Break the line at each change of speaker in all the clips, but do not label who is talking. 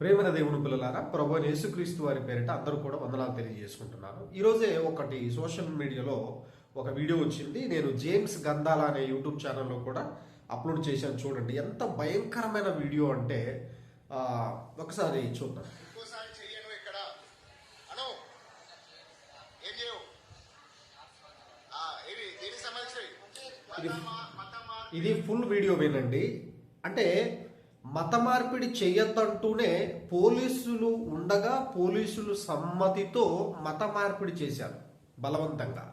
ప్రేమన దేవుని పిల్లలారా ప్రభు యేసుక్రీస్తు వారి పేరిట అందరూ కూడా వందనాలు తెలియజేసుకుంటున్నాను. ఈరోజే ఒకటి సోషల్ మీడియాలో ఒక వీడియో వచ్చింది. నేను జేమ్స్ గంధాల అనే యూట్యూబ్ ఛానల్లో కూడా అప్లోడ్ చేశాను చూడండి. ఎంత భయంకరమైన వీడియో అంటే ఒకసారి చూద్దాం. ఇది ఫుల్ వీడియో వినండి. అంటే మత మార్పిడి చేయొద్దంటూనే పోలీసులు ఉండగా పోలీసులు సమ్మతితో మత మార్పిడి చేశారు బలవంతంగా.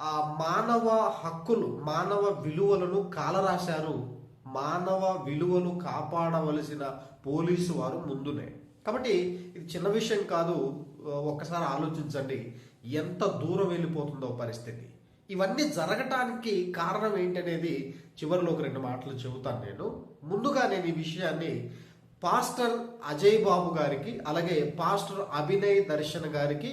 ఆ మానవ హక్కులు మానవ విలువలను కాలరాశారు. మానవ విలువలు కాపాడవలసిన పోలీసు వారు ముందునే. కాబట్టి ఇది చిన్న విషయం కాదు ఒక్కసారి ఆలోచించండి. ఎంత దూరం వెళ్ళిపోతుందో పరిస్థితి. ఇవన్నీ జరగటానికి కారణం ఏంటనేది చివరిలో ఒక రెండు మాటలు చెబుతాను నేను. ముందుగా నేను ఈ విషయాన్ని పాస్టర్ అజయ్ బాబు గారికి అలాగే పాస్టర్ అభినయ్ దర్శన్ గారికి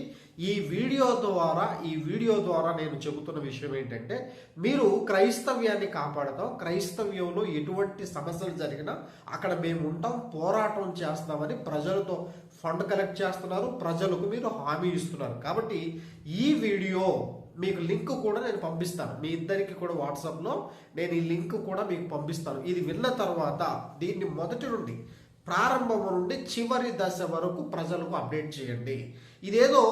ఈ వీడియో ద్వారా ఈ వీడియో ద్వారా నేను చెబుతున్న విషయం ఏంటంటే మీరు క్రైస్తవ్యాన్ని కాపాడతాం క్రైస్తవ్యంలో ఎటువంటి సమస్యలు జరిగినా అక్కడ మేము ఉంటాం పోరాటం చేస్తామని ప్రజలతో ఫండ్ కలెక్ట్ చేస్తున్నారు ప్రజలకు మీరు హామీ ఇస్తున్నారు. కాబట్టి ఈ వీడియో మీకు లింక్ కూడా నేను పంపిస్తాను. మీ ఇద్దరికి కూడా వాట్సాప్లో నేను ఈ లింక్ కూడా మీకు పంపిస్తాను. ఇది విన్న తర్వాత దీన్ని మొదటి నుండి ప్రారంభం నుండి చివరి దశ వరకు ప్రజలకు అప్డేట్ చేయండి. ఇదేదో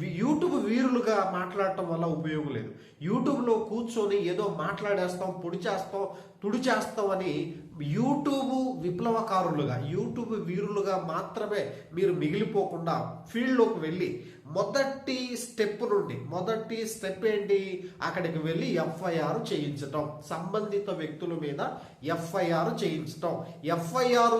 యూట్యూబ్ వీరులుగా మాట్లాడటం వల్ల ఉపయోగం లేదు. యూట్యూబ్లో కూర్చొని ఏదో మాట్లాడేస్తాం పొడి చేస్తాం తుడి చేస్తాం అని యూట్యూబ్ విప్లవకారులుగా యూట్యూబ్ వీరులుగా మాత్రమే మీరు మిగిలిపోకుండా ఫీల్డ్లోకి వెళ్ళి మొదటి స్టెప్ నుండి మొదటి స్టెప్ ఏంటి? అక్కడికి వెళ్ళి ఎఫ్ఐఆర్ చేయించటం. సంబంధిత వ్యక్తుల మీద ఎఫ్ఐఆర్ చేయించటం. ఎఫ్ఐఆర్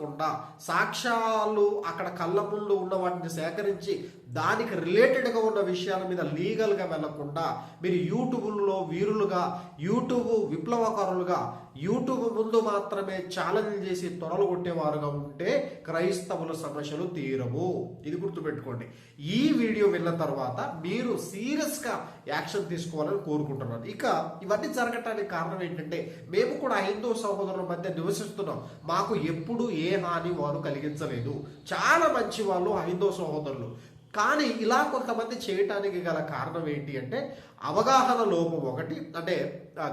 చేయించకుండా సాక్ష్యాలు అక్కడ కళ్ళ ముందు ఉన్న వాటిని సేకరించి దానికి రిలేటెడ్గా ఉన్న విషయాల మీద లీగల్గా వెళ్ళకుండా మీరు యూట్యూబ్లో వీరులుగా యూట్యూబ్ విప్లవకారులుగా యూట్యూబ్ ముందు మాత్రమే ఛాలెంజ్ చేసి త్వరలు కొట్టేవారుగా ఉంటే క్రైస్తవుల సమస్యలు తీరవు. ఇది గుర్తుపెట్టుకోండి. ఈ వీడియో విన్న తర్వాత మీరు సీరియస్గా యాక్షన్ తీసుకోవాలని కోరుకుంటున్నాను. ఇక ఇవన్నీ జరగటానికి కారణం ఏంటంటే మేము కూడా హిందూ సహోదరుల మధ్య నివసిస్తున్నాం. మాకు ఎప్పుడు ఏ హాని వారు కలిగించలేదు. చాలా మంచి వాళ్ళు హిందూ సహోదరులు. కానీ ఇలా కొంతమంది చేయటానికి గల కారణం ఏంటి అంటే అవగాహన లోపం ఒకటి అంటే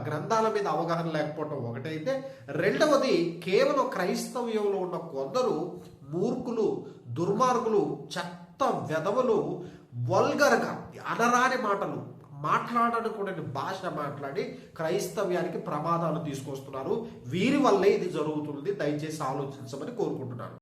గ్రంథాల మీద అవగాహన లేకపోవటం ఒకటైతే రెండవది కేవలం క్రైస్తవ్యంలో ఉన్న కొందరు మూర్ఖులు దుర్మార్గులు చెత్త వెధవలు వల్గర్గా అనరాని మాటలు మాట్లాడకూడని భాష మాట్లాడి క్రైస్తవ్యానికి ప్రమాదాలు తీసుకొస్తున్నారు. వీరి వల్లే ఇది జరుగుతుంది. దయచేసి ఆలోచించమని కోరుకుంటున్నాను.